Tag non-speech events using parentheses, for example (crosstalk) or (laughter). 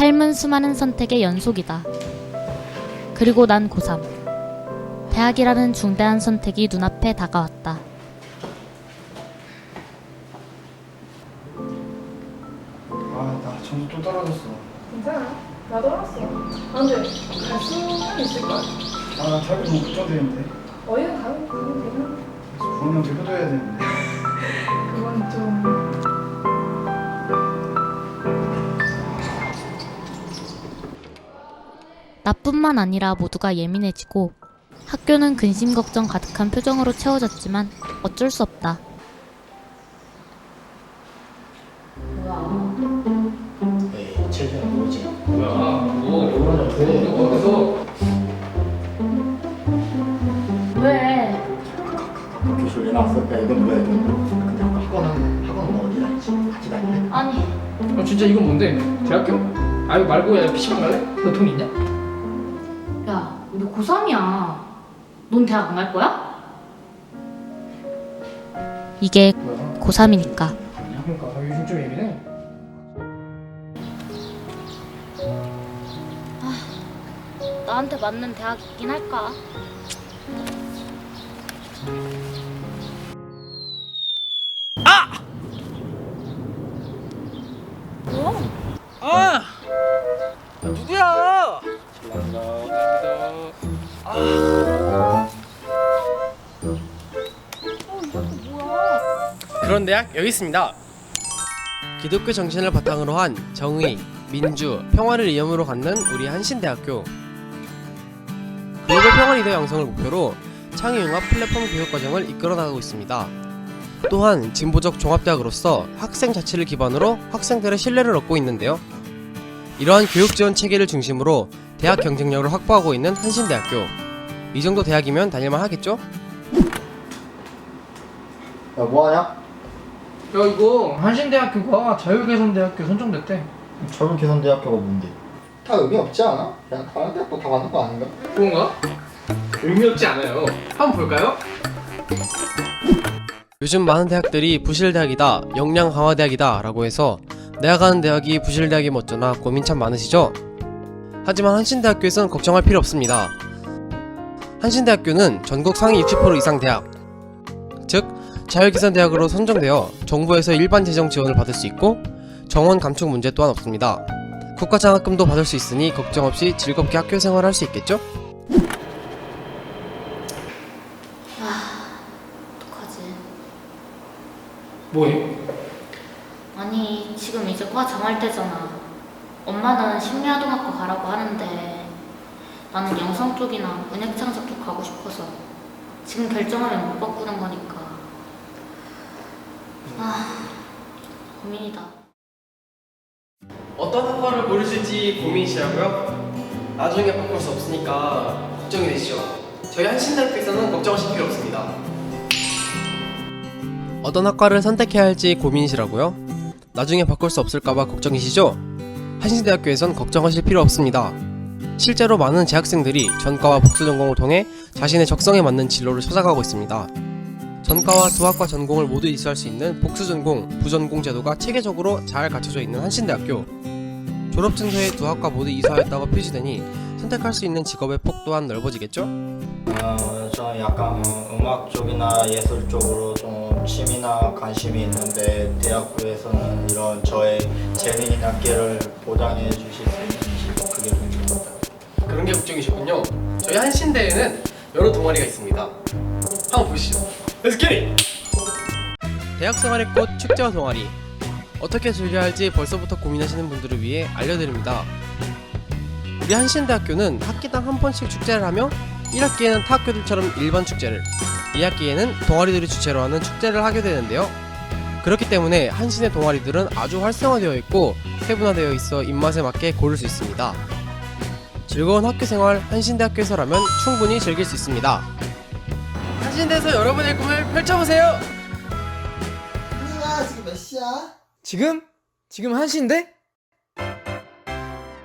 삶은 수많은 선택의 연속이다. 그리고 난 고3. 대학이라는 중대한 선택이 눈앞에 다가왔다. 아, 나 점수 또 떨어졌어. 괜찮아. 나도 알았어. 아, 근데 갈 수는 있을까? 아, 나 너무 걱정되는데. 어디든 가면, 가면 되나? 부모님한테 효도해야 되는데. (laughs) 그건 좀... 나뿐만 아니라 모두가 예민해지고 학교는 근심 걱정 가득한 표정으로 채워졌지만 어쩔 수 없다. 에이, 체중이 뭐지? 뭐야? 뭐 이거는 왜? 어디서? 왜? 교실 왜 나왔을까? 이건 뭐야? 이건 근데 아까 학원은 학원은 어디 다니지? 같이 다니네. 아니, 어 진짜 이건 뭔데? 대학교? 아 말고 야 PC방 갈래? 너 돈 있냐? 야, 우리 고3이야. 넌 대학 안 갈 거야? 이게 뭐야? 고3이니까. 그러니까 아, 요즘 좀 예민해. 나한테 맞는 대학 있긴 할까? 아! 누구 그런 대학 여기 있습니다. 기독교 정신을 바탕으로 한 정의, 민주, 평화를 이념으로 갖는 우리 한신대학교. 글로벌 평화 리더 양성을 목표로 창의융합 플랫폼 교육 과정을 이끌어 나가고 있습니다. 또한 진보적 종합대학으로서 학생 자치를 기반으로 학생들의 신뢰를 얻고 있는데요. 이러한 교육 지원 체계를 중심으로 대학 경쟁력을 확보하고 있는 한신대학교. 이 정도 대학이면 다닐만 하겠죠? 야, 뭐하냐? 야 이거 한신대학교가 자유개선대학교 선정됐대. 젊은 개선 대학교가 뭔데? 다 의미 없지 않아? 그냥 다른 대학도 다 맞는 거 아닌가? 그건가? 의미 없지 않아요. 한번 볼까요? 요즘 많은 대학들이 부실대학이다, 역량 강화대학이다 라고 해서 내가 가는 대학이 부실대학이 멋져나 고민 참 많으시죠? 하지만 한신대학교에선 걱정할 필요 없습니다. 한신대학교는 전국 상위 60% 이상 대학, 즉 자율기선대학으로 선정되어 정부에서 일반 재정 지원을 받을 수 있고 정원 감축 문제 또한 없습니다. 국가 장학금도 받을 수 있으니 걱정 없이 즐겁게 학교 생활을 할수 있겠죠? 어떡하지? 뭐해? 아니, 지금 이제 과 정할 때잖아. 엄마는 심리아동학과 가라고 하는데 나는 영상 쪽이나 은행창작 쪽 가고 싶어서 지금 결정하면 못 바꾸는 거니까. 아, 고민이다. 어떤 학과를 고르실지 고민이시라고요? 나중에 바꿀 수 없으니까 걱정이 되시죠? 저희 한신대학교에서는 걱정하실 필요 없습니다. 어떤 학과를 선택해야 할지 고민이시라고요? 나중에 바꿀 수 없을까봐 걱정이시죠? 한신대학교에선 걱정하실 필요 없습니다. 실제로 많은 재학생들이 전과와 복수 전공을 통해 자신의 적성에 맞는 진로를 찾아가고 있습니다. 전과와 두 학과 전공을 모두 이수할 수 있는 복수 전공, 부전공 제도가 체계적으로 잘 갖춰져 있는 한신대학교. 졸업 증서에 두 학과 모두 이수하였다고 표시되니 선택할 수 있는 직업의 폭 또한 넓어지겠죠? 어, 저는 약간 어, 음악 쪽이나 예술 쪽으로 좀 취미나 관심이 있는데 대학교에서는 이런 저의 재능이나 끼를 보장해 주실 수 있는지 그게 궁금합니다. 그런 게 걱정이셨군요. 저희 한신대에는 여러 동아리가 있습니다. 한번 보시죠. Let's get it! 대학 생활의 꽃 축제와 동아리. 어떻게 즐겨야 할지 벌써부터 고민하시는 분들을 위해 알려드립니다. 우리 한신대학교는 학기당 한 번씩 축제를 하며 1학기에는 타 학교들처럼 일반 축제를, 2학기에는 동아리들이 주최로 하는 축제를 하게 되는데요. 그렇기 때문에 한신의 동아리들은 아주 활성화되어 있고 세분화되어 있어 입맛에 맞게 고를 수 있습니다. 즐거운 학교 생활 한신대학교에서라면 충분히 즐길 수 있습니다. 한신대에서 여러분의 꿈을 펼쳐보세요. 아, 지금 몇 시야? 지금? 지금 한시인데?